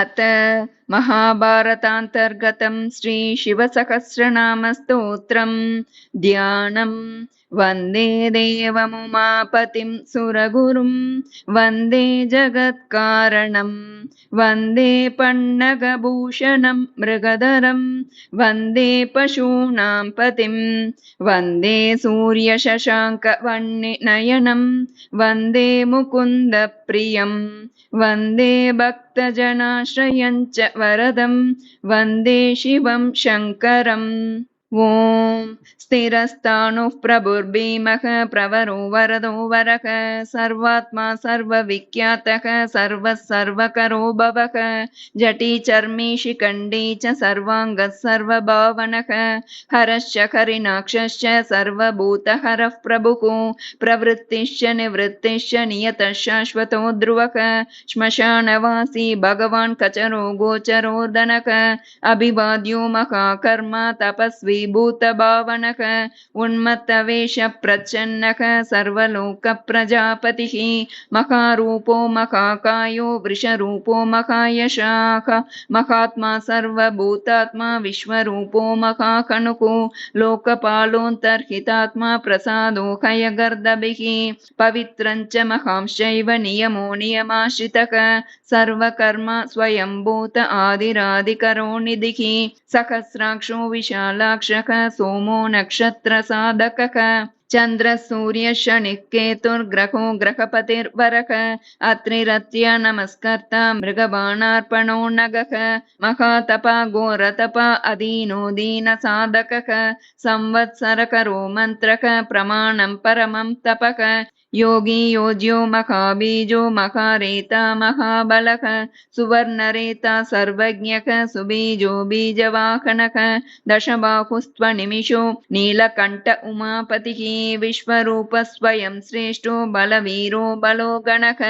अत महाभारतान्तर्गतं श्रीशिवसहस्रनामस्तोत्रम् ध्यानम् वन्दे देवमुमापतिं सुरगुरुं वन्दे जगत्कारणम् वन्दे पन्नगभूषणं मृगधरं वन्दे पशूनां पतिं वन्दे सूर्यशशाङ्कवन्निनयनं वन्दे मुकुन्दप्रियम् वन्दे भक्तजनाश्रयञ्च वरदं वन्दे शिवं शङ्करम् ॐ स्थिरस्तानुः प्रभुर्भीमः प्रवरो वरदो वरः, सर्वात्मा सर्वविख्यातः, सर्वः सर्वकरो भवः, जटी चर्मी शिखण्डी च सर्वाङ्गः सर्वभावनः, हरश्च हरिणाक्षश्च सर्वभूतहरः प्रभुः, प्रवृत्तिश्च निवृत्तिश्च नियतः शाश्वतो ध्रुवः, श्मशानवासी भगवान् कचरो गोचरोर्दनः अभिवाद्यो महाकर्म तपस्वी भूतभावनः उन्मत्तवेषप्रच्छन्नः सर्वलोकप्रजापतिः महारूपो महाकायो वृषरूपो महायशाः महात्मा सर्वभूतात्मा विश्वरूपो महाकणुः लोकपालोऽन्तर्हितात्मा प्रसादो हयगर्दभिः पवित्रञ्च महांश्चैव नियमो नियमाश्रितः सर्वकर्म स्वयम्भूत आदिरादिकरो निधिः सहस्राक्षो विशालाक्षः सोमो नक्षत्रसाधकः चन्द्रः सूर्यः शनिः केतुर्ग्रहो ग्रहपतिर्वरः अत्रिरत्य नमस्कर्ता मृगबाणार्पणो नगः महातपा घोरतपा अदीनो दीनसाधकः संवत्सरकरो मन्त्रः प्रमाणं परमं तपः योगी योज्यो महाबीजो महारेता महाबलः सुवर्णरेता सर्वज्ञः सुबीजो बीजवाहनः दशबाहुस्त्वनिमिषो नीलकण्ठ उमापतिः विश्वरूप स्वयं श्रेष्ठो बलवीरो बलो गणः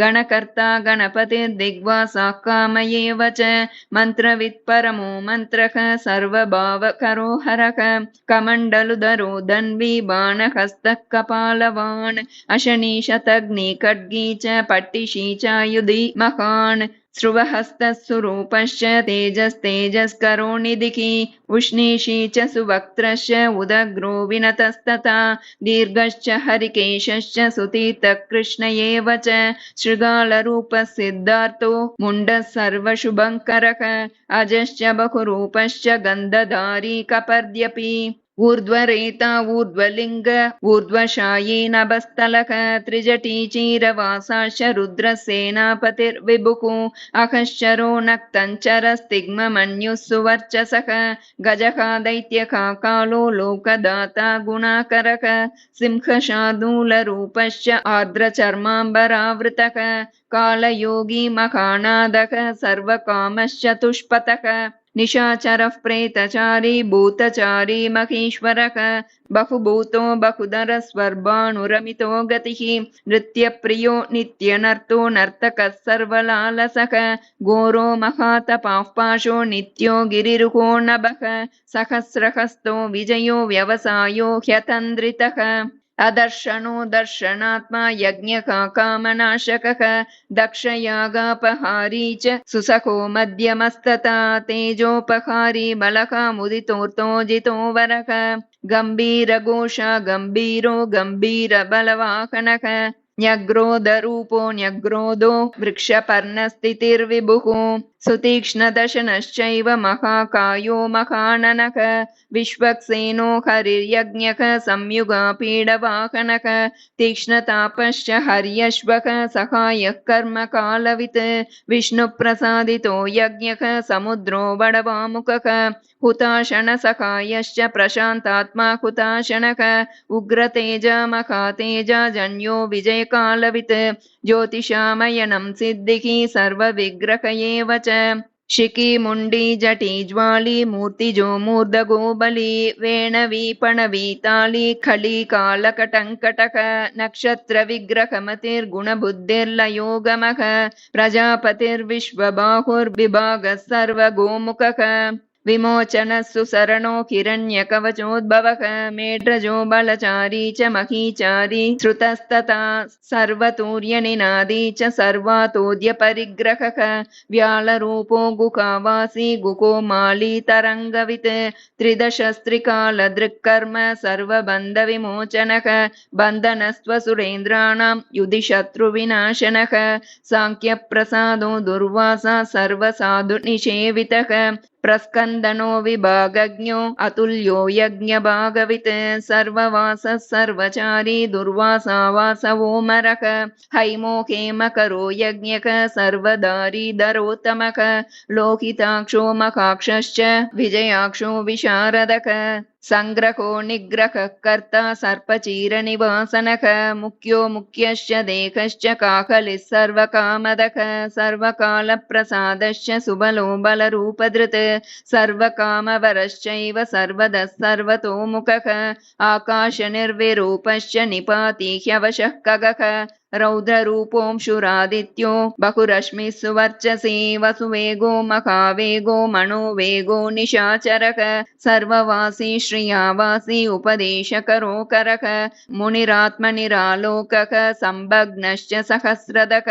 गणकर्ता गणपतिर्दिग्वासा कामयेव च मन्त्रवित्परमो मन्त्रः सर्वभावकरो हरः कमण्डलुधरो धन्वी बाणहस्तः कपालवान् अशनीशतग्नि खड्गी च पट्टिशी चायुधि महान् स्रुवहस्तः सुरूपश्च तेजस्तेजस्करो निधिः उष्णीषी च सुवक्त्रश्च उदग्रो विनतस्तथा। दीर्घश्च हरिकेशश्च सुतीर्थः कृष्ण एव च। शृगालरूपः सिद्धार्थो मुण्डः सर्वशुभङ्करः अजश्च बहुरूपश्च गन्धधारी कपर्द्यपि ऊर्ध्वरेता ऊर्ध्वलिङ्ग ऊर्ध्वशायी नभस्थलः त्रिजटी चीरवासाश्च रुद्रसेनापतिर्विभुः अहश्चरो नक्तञ्चरस्तिग्ममन्युः सुवर्चसः गजः दैत्यः कालो लोकदाता गुणाकरः सिंहशार्दूलरूपश्च आर्द्रचर्माम्बरावृतः कालयोगी महानादः सर्वकामश्चतुष्पथः निशाचरः प्रेतचारी भूतचारी महेश्वरः बहुभूतो बहुधरः स्वर्भानुरमितो गतिः नृत्यप्रियो नित्यनर्तो नर्तकः सर्वलालसः घोरो महातपाः पाशो नित्यो गिरिरुहो नभः सहस्रहस्तो विजयो व्यवसायो ह्यतन्द्रितः अदर्शनो दर्शनात्मा यज्ञः कामनाशकः दक्षयागापहारी च सुसखो मध्यमस्तता, तेजोपहारी बलः मुदितोर्तोजितो वरः, गम्भीरघोषा गम्भीरो गम्भीरबलवाहनः न्यग्रोधरूपो न्यग्रोधो वृक्षपर्णस्थितिर्विभुः। सुतीक्ष्णदशनश्चैव महाकायो महाननक, विश्वक्सेनो हरिर्यज्ञक, संयुगा पीडवाहनक, तीक्ष्णतापश्च हर्यश्वक, सहायः कर्मकालवित्, विष्णुप्रसादितो यज्ञक, समुद्रो बडवामुखक हुताशनसखायश्च प्रशान्तात्मा हुताशनक, उग्रतेजा महातेजा जन्यो विजयकालवित् ज्योतिषामयनं सिद्धिः सर्वविग्रह एव च। शिखी मुण्डी जटी ज्वाली मूर्तिजो मूर्धगो बली वेणवी पणवीताली खली कालकटङ्कटः नक्षत्रविग्रहमतिर्गुणबुद्धिर्लयोगमः प्रजापतिर्विश्वबाहुर्विभागः सर्वगोमुखः विमोचनः सुसरणो हिरण्यकवचोद्भवः मेढ्रजो बलचारी च महीचारी श्रुतस्तथा सर्वतूर्यनिनादी च सर्वातोद्यपरिग्रहः व्यालरूपो गुकावासी गुको माली तरङ्गवित् त्रिदशस्त्रिकालदृक्कर्म सर्वबन्धविमोचनः बन्धनस्त्वसुरेन्द्राणां युधि शत्रुविनाशनः साङ्ख्यप्रसादो दुर्वासा सर्वसाधुनिषेवितः प्रस्कन्दनो विभागज्ञो अतुल्यो यज्ञभागवित् सर्ववासः सर्वचारी दुर्वासा वासवो मरः। हैमो हेमकरो यज्ञक सर्वदारी दरोत्तमक। लोकिताक्षो मकाक्षश्च विजयाक्षो विशारदक। सङ्ग्रहो निग्रहः कर्ता सर्पचीरनिवासनः मुख्यो मुख्यश्च देहश्च काकलिः सर्वकामदः सर्वकालप्रसादश्च सुबलो बलरूपधृत् सर्वकामवरश्चैव सर्वदः सर्वतोमुखः आकाशनिर्विरूपश्च निपाति ह्यवशः खगः रौद्ररूपोऽंशुरादित्यो बहुरश्मिः सुवर्चसी वसुवेगो महावेगो मनोवेगो निशाचरः सर्ववासी श्रियावासी उपदेशकरो करः मुनिरात्मनिरालोकः सम्भग्नश्च सहस्रदः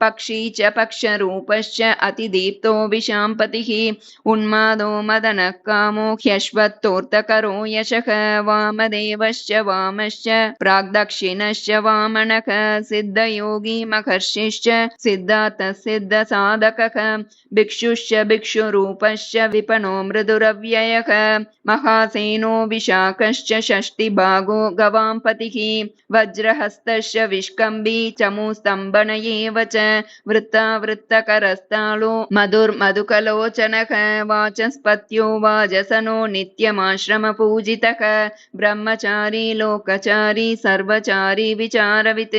पक्षी च पक्षरूपश्च अतिदीप्तो विशाम्पतिः उन्मादो मदनः कामो ह्यश्वत्तोर्तकरो यशः वामदेवश्च वामश्च प्राग्दक्षिणश्च वामनः सिद्धयोगी महर्षिश्च सिद्धार्थः सिद्धसाधकः भिक्षुश्च भिक्षुरूपश्च विपणो मृदुरव्ययः, महासेनो विशाखश्च षष्टिभागो गवाम्पतिः, वज्रहस्तश्च विष्कम्बी चमूस्तम्भन एव च वृत्तावृत्तकरस्तालो मधुर्मधुकलोचनः, वाचस्पत्यो वाजसनो नित्यमाश्रमपूजितः, ब्रह्मचारी लोकचारी सर्वचारी विचारवित्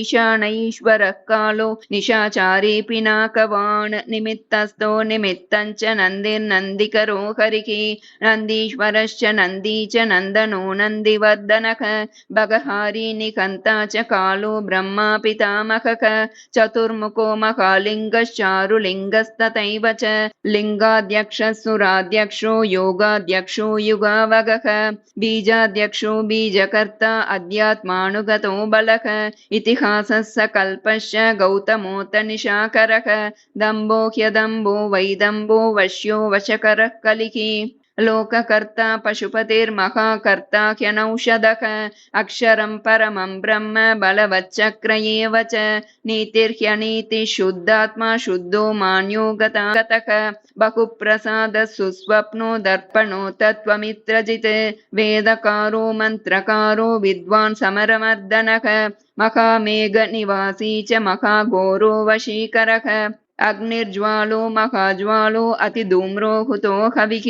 ईशानैश्वरः कालो निशाचारी पिनाकवान् निमित्तस्थो निमित्तञ्च नन्दिर्नन्दिकरो हरिः नन्दीश्वरश्च नन्दी च नन्दनो नन्दिवर्धनः भगहारी निकन्ता च कालो ब्रह्मा पितामहः चतुर्मुखो महालिङ्गश्चारुलिङ्गस्तथैव च लिङ्गाध्यक्षः सुराध्यक्षो योगाध्यक्षो युगावगः बीजाध्यक्षो बीजकर्ता अध्यात्मानुगतो बलः इतिहासः सकल्पश्च गौतमोऽत निशाकरः दम्भो ह्यदम्भो वैदम्भो वश्यो वशकरः कलिः लोककर्ता पशुपतिर्महाकर्ता ह्यनौषधः अक्षरं परमं ब्रह्म बलवच्चक्र एव च नीतिर्ह्यनीतिः शुद्धात्मा शुद्धो मान्यो गतः बहुप्रसादः सुस्वप्नो दर्पणो तत्त्वमित्रजित् वेदकारो मन्त्रकारो विद्वान् समरमर्दनः महामेघनिवासी च महाघोरो वशीकरः अग्निर्ज्वालो महाज्वालो अतिधूम्रो हुतो हविः।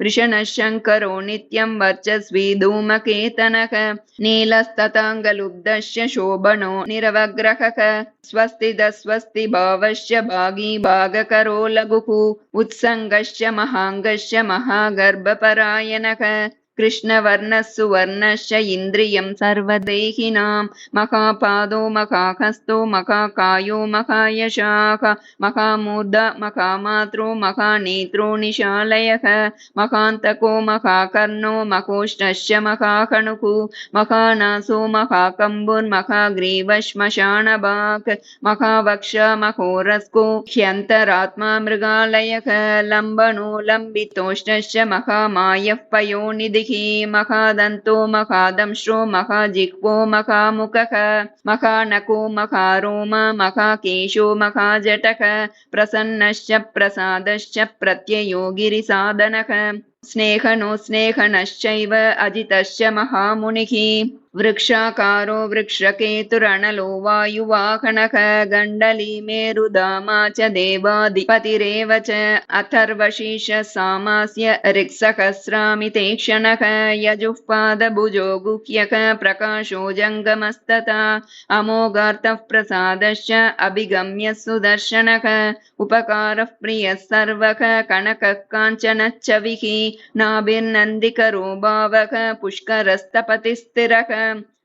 वृषणः शङ्करो नित्यं वर्चस्वी धूमकेतनः। नीलस्तताङ्गलुब्धश्च शोभनो निरवग्रहः। स्वस्तिदस्वस्ति भावश्च भागी भागकरो लघुः। उत्सङ्गश्च महाङ्गश्च महागर्भपरायणः कृष्णवर्णः सुवर्णश्च इन्द्रियं सर्वदेहिनां महापादो, महाहस्तो, महाकायो महायशाख महामूर्ध महामात्रो महानेत्रो निशालयः, महान्तको, महाकर्णो महोष्टश्च महाकणुः महानासो महाकम्बुर्महाग्रीवश्मशानभाक् महावक्ष महोरस्को ह्यन्तरात्मा मृगालयः लम्बनो लम्बितोष्टश्च महामायः पयोनिधिः महादन्तो, महादंश्रो, महाजिह्वो, महामुखः, महानको, महारोम, महाकेशो, महाजटः, प्रसन्नश्च, प्रसादश्च, प्रत्ययो गिरिसाधनः। स्नेहनो, स्नेहनश्चैव अजितश्च महामुनिः। वृक्षाकारो वृक्षकेतुरणलो वायुवाहनः गण्डली मेरुधामा च देवाधिपतिरेव च अथर्वशीष सामास्य ऋक्सहस्रामितेक्षणः यजुःपादभुजो गुह्यः प्रकाशो जङ्गमस्तथा अमोघार्थः प्रसादश्च अभिगम्य सुदर्शनः उपकारः प्रियः सर्वः कनकः काञ्चनच्छविः नाभिर्नन्दिकरो भावः पुष्करस्तपतिस्थिरः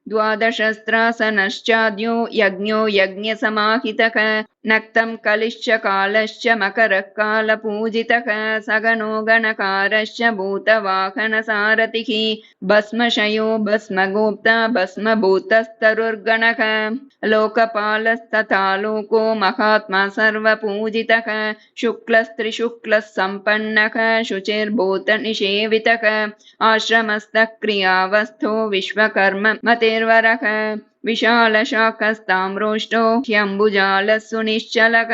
द्वादशस्त्रासनश्चाद्यो यज्ञो यज्ञसमाहितः नक्तं कलिश्च कालश्च मकरः कालपूजितः सगनो गणकारश्च भूतवाहनसारथिः भस्मशयो भस्मगोप्ता भस्मभूतस्तरुर्गणः लोकपालस्तथा लोको महात्मा सर्वपूजितः शुक्लस्त्रिशुक्लः सम्पन्नः शुचिर्भूतनिषेवितः आश्रमस्थः क्रियावस्थो विश्वकर्म मतिर्वरः विशालशाखस्ताम्रोष्टो ह्यम्बुजालः सुनिश्चलः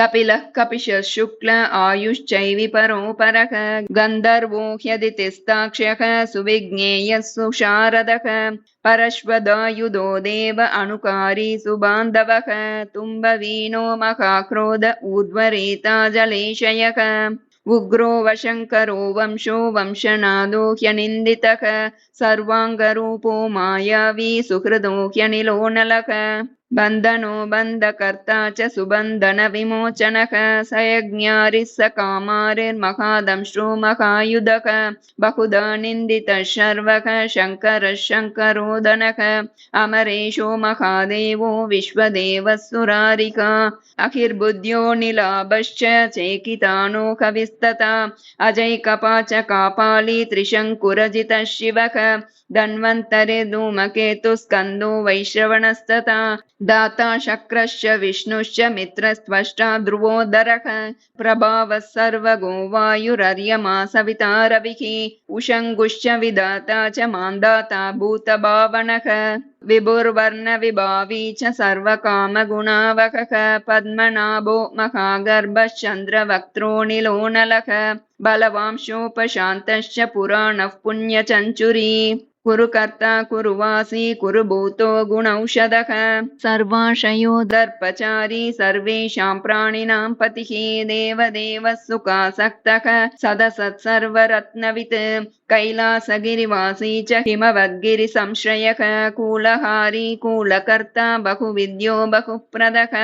कपिलः कपिशः शुक्ल आयुश्चैविपरोपरः गन्धर्वो ह्यदितिस्ताक्ष्यः सुविज्ञेयः सुशारदः परश्वदायुधो देव अनुकारी सुबान्धवः तुम्बवीनो महाक्रोध ऊर्ध्वरेता जलेशयः उग्रो वशङ्करो वंशो वंशनादो ह्यनिन्दितः सर्वाङ्गरूपो मायावी सुहृदो ह्यनिलो नलः बन्धनो बन्धकर्ता च सुबन्धनविमोचनः स यज्ञारिः स कामारिर्महादंश्रो महायुधः बहुधा निन्दितः शर्वः शङ्करः शङ्करोदनः अमरेशो महादेवो विश्वदेवः सुरारिका अहिर्बुद्ध्यो निलाभश्च चेकितानो कविस्तता अजैकपाच कापाली त्रिशङ्कुरजितः शिवः धन्वन्तरे धूमकेतुस्कन्दो वैश्रवणस्तथा दाता शक्रश्च विष्णुश्च मित्रस्त्वष्टा ध्रुवोदरः प्रभावः सर्वगो वायुरर्यमा सविता रविः उषङ्गुश्च विधाता च मान्दाता भूतभावनः विभुर्वर्णविभावी च सर्वकामगुणावकः पद्मनाभो महागर्भश्चन्द्रवक्त्रो निलोनलः बलवांशोपशान्तश्च पुराणः पुण्यचञ्चुरी कुरु कर्ता कुरु वासी कुरु भूतो गुणौषधः। सर्वाशयो दर्पचारी सर्वेषां प्राणिनां पतिः देवदेवः सुखासक्तः। सदसत् सर्वरत्नवित् कैलासगिरिवासी च हिमवद्गिरिसंश्रयः कूलहारी कूलकर्ता बहुविद्यो बहुप्रदः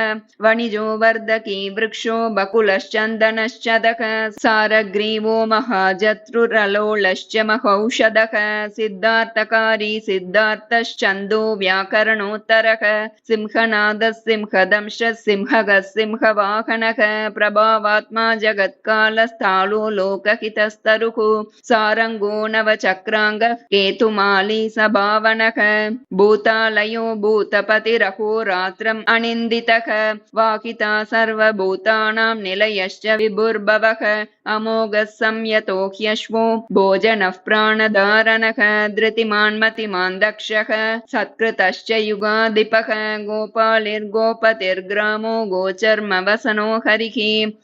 वणिजो वर्धकी वृक्षो बकुलश्चन्दनश्चदः सारग्रीवो महाजत्रुरलोलश्च महौषधः सिद्धार्थकारी सिद्धार्थश्चन्दो व्याकरणोत्तरः सिंहनादः सिंहदंशः सिंहगः सिंहवाहनः प्रभावात्मा जगत्कालस्थालो लोकहितस्तरुः सारङ्गो नवचक्राङ्गः केतुमाली सभावनः भूतालयो भूतपतिरहोरात्रम् अनिन्दितः। वाकिता सर्वभूतानां निलयश्च विभुर्भवः। अमोघः संयतो ह्यश्वो भोजनः प्राणधारणः। धृतिमान् मतिमान् दक्षः सत्कृतश्च युगाधिपः। गोपालिर्गोपतिर्ग्रामो गोचर्मवसनो हरिः।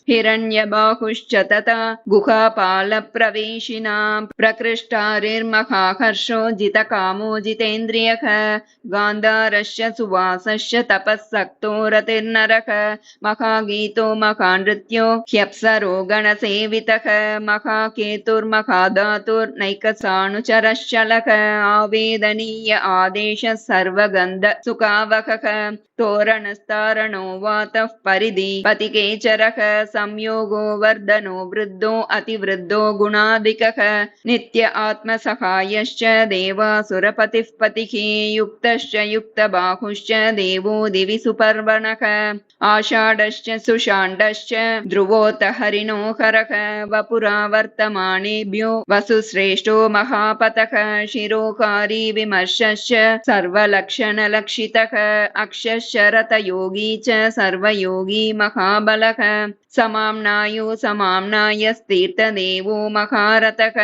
हिरण्यबाहुश्च तथा गुहापालप्रवेशिनां प्रकृष्टारिर्महाहर्षो जितकामो जितेन्द्रियः गान्धारश्च सुवासश्च तपःसक्तो रतिर्नरः, महागीतो महानृत्यो ह्यप्सरो गणसेवितः, महाकेतुर्महाधातुर्नैकसानुचरश्चलः, आवेदनीय आदेश सर्वगन्ध सुखावकः तोरणस्तारणो वातः परिधि पतिकेचरः संयोगो वर्धनो वृद्धो अतिवृद्धो गुणाधिकः, नित्य आत्मसहायश्च देवासुरपतिः पतिः युक्तश्च युक्तबाहुश्च देवो दिवि सुपर्वणः, आषाढश्च सुषाण्डश्च ध्रुवोत हरिणो हरः, वपुरावर्तमानेभ्यो वसुश्रेष्ठो महापतः शिरोकारी विमर्शश्च सर्वलक्षणलक्षितः अक्षशरतयोगी च सर्वयोगी महाबलः। समाम्नायो समाम्नायस्तीर्थदेवो महारथः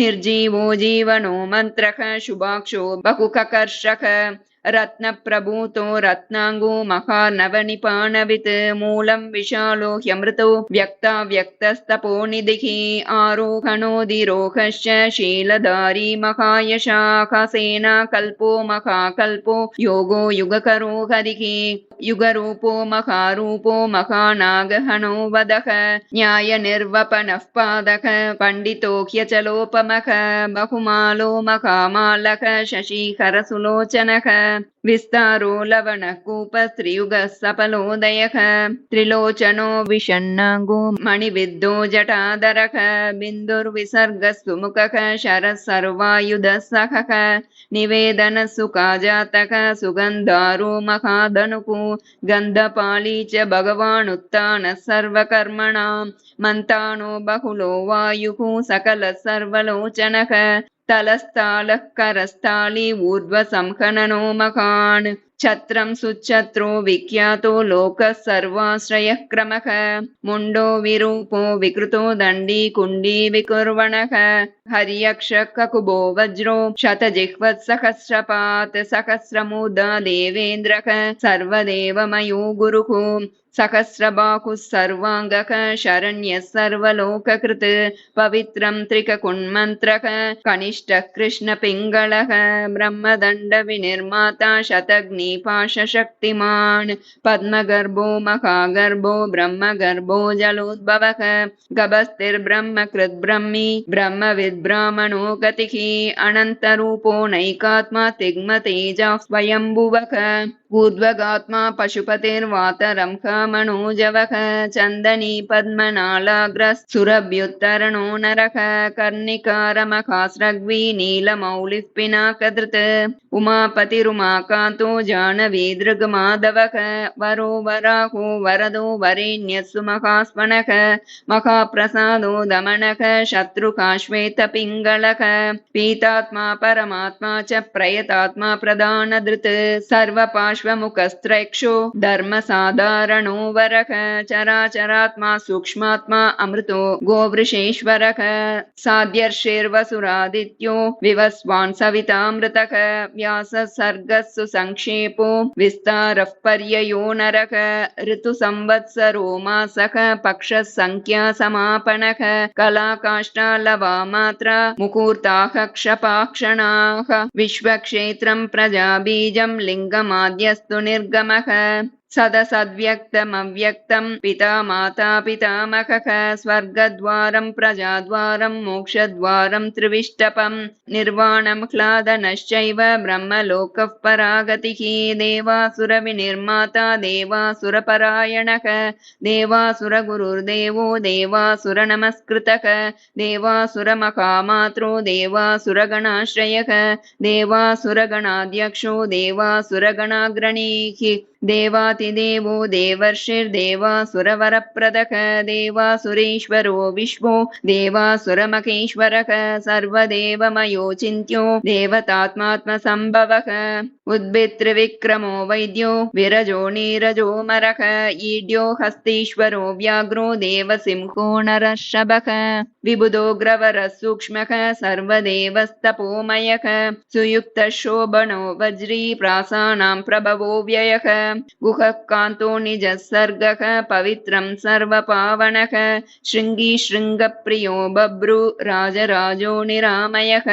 निर्जीवो जीवनो मन्त्रः शुभाक्षो बहुककर्षः रत्नप्रभूतो रत्नाङ्गो महानवनिपाणवित् मूलं विशालो ह्यमृतो व्यक्ताव्यक्तस्तपोनिधिः आरोहणोदिरोहश्च शीलधारी महायशाखसेना कल्पो महाकल्पो योगो युगकरो हरिः युगरूपो महारूपो महानागहनो वदः न्यायनिर्वपनः पादः पण्डितो ह्यचलोपमः बहुमालो महामालः शशिखरसुलोचनः विस्तारो लवणः कूपस्त्रियुगः सफलोदयः त्रिलोचनो विषण्णाङ्गो मणिविद्धो जटादरः बिन्दुर्विसर्गः सुमुखः शरः सर्वायुधः निवेदनः सुकाजातः सुगन्धारो महाधनुः गन्धपाली च भगवानुत्थानः सर्वकर्मणां मन्तानो बहुलो वायुः सकलः सर्वलोचनः तलस्तालः करस्ताली ऊर्ध्वसंहननो मकान् छत्रं सुच्छत्रो विख्यातो लोकः सर्वाश्रयः क्रमः मुण्डो विरूपो विकृतो दण्डी कुण्डी विकुर्वणः। हर्यक्ष ककुबो वज्रो शतजिह्वत्सहस्रपात् सहस्रमुदा देवेन्द्रः। सर्वदेवमयो गुरुः सहस्रबाहुः सर्वाङ्गः शरण्यः सर्वलोककृत् पवित्रं त्रिककुण्मन्त्रः कनिष्ठः कृष्णपिङ्गळः ब्रह्मदण्डविनिर्माता शतग्निपाशशक्तिमान् पद्मगर्भो महागर्भो ब्रह्मगर्भो जलोद्भवः गभस्तिर्ब्रह्म कृद्ब्रह्मी ब्रह्मविद्ब्राह्मणो गतिः अनन्तरूपो नैकात्मा तिग्मतेजः स्वयम्भुवः ऊर्ध्वगात्मा पशुपतिर्वातरं मनोजवः चन्दनी पद्मनालाग्रः नरः कर्णिकारमखास्रग्वी नीलमौलिः पिनाकधृत् उमापतिरुमाकान्तो जानवीदृगमाधवः वरो वराहो वरदो वरेण्यः सुमहास्मनः महाप्रसादो दमनः शत्रुकाश्वेतपिङ्गलः पीतात्मा परमात्मा च प्रयतात्मा प्रधानधृत् सर्वपाश विश्वमुखस्त्रैक्षो धर्मसाधारणो वरः चराचरात्मा सूक्ष्मात्मा अमृतो गोवृषेश्वरः साध्यर्षेर्वसुरादित्यो विवस्वान् सवितामृतः व्यासः सर्गः सुसङ्क्षेपो विस्तारः पर्ययो नरः ऋतुसंवत्सरो मासः पक्षः सङ्ख्या समापनः कलाकाष्ठालवा मात्रा मुहूर्ताः क्षपाक्षणाः विश्वक्षेत्रं प्रजाबीजं लिङ्गमाद्य स्तु निर्गमः सदसद्व्यक्तमव्यक्तं पिता माता पितामहः स्वर्गद्वारं प्रजाद्वारं मोक्षद्वारं त्रिविष्टपं निर्वाणं ह्लादनश्चैव ब्रह्मलोकः परागतिः देवासुरविनिर्माता देवासुरपरायणः देवासुरगुरुर्देवो देवासुरनमस्कृतः देवासुरमहामात्रो देवासुरगणाश्रयः देवासुरगणाध्यक्षो देवासुरगणाग्रणीः देवातिदेवो देवर्षिर्देवासुरवरप्रदः देवासुरेश्वरो विश्वो देवासुरमकेश्वरः सर्वदेवमयो चिन्त्यो देवतात्मात्मसम्भवः उद्भित्रिविक्रमो वैद्यो विरजो नीरजो मरः ईड्यो हस्तीश्वरो व्याघ्रो देवसिंहो नरषभः विबुधोग्रवरः सूक्ष्मः सर्वदेवस्तपोमयः सुयुक्तः शोभनो वज्री प्रासानां प्रभवो व्ययः गुहः कान्तो निजः सर्गः पवित्रं सर्वपावनः शृङ्गी शृङ्गप्रियो बभ्रु राजराजो निरामयः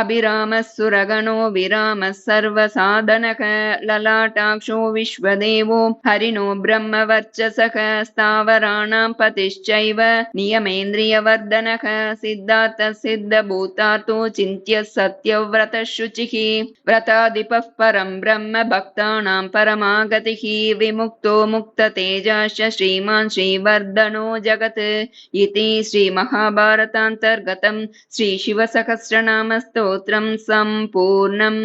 अभिरामः सुरगणो विरामः सर्वसाधनः ललाटाक्षो विश्वदेवो हरिणो ब्रह्मवर्चसः स्थावराणां पतिश्चैव नियमेन्द्रियवर्धनः सिद्धार्थः सिद्धभूतार्थो चिन्त्य सत्यव्रतः शुचिः व्रताधिपः परं ब्रह्म भक्तानां परमागत विमुक्तो मुक्ततेजाश्च श्रीमान् श्रीवर्धनो जगत् इति श्रीमहाभारतान्तर्गतं श्रीशिवसहस्रनामस्तोत्रं सम्पूर्णम्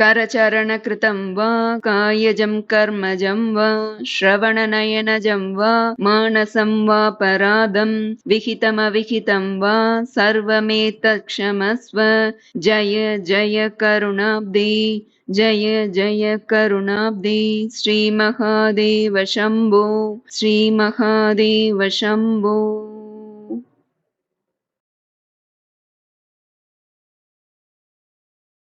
करचरणकृतं वा कायजं कर्मजं वा श्रवणनयनजं वा मानसं वा परादं विहितमविहितं वा सर्वमेतत्क्षमस्व। जय जय करुणाब्दे जय जय करुणाब्दे श्रीमहादेव शम्भो श्रीमहादेव शम्भो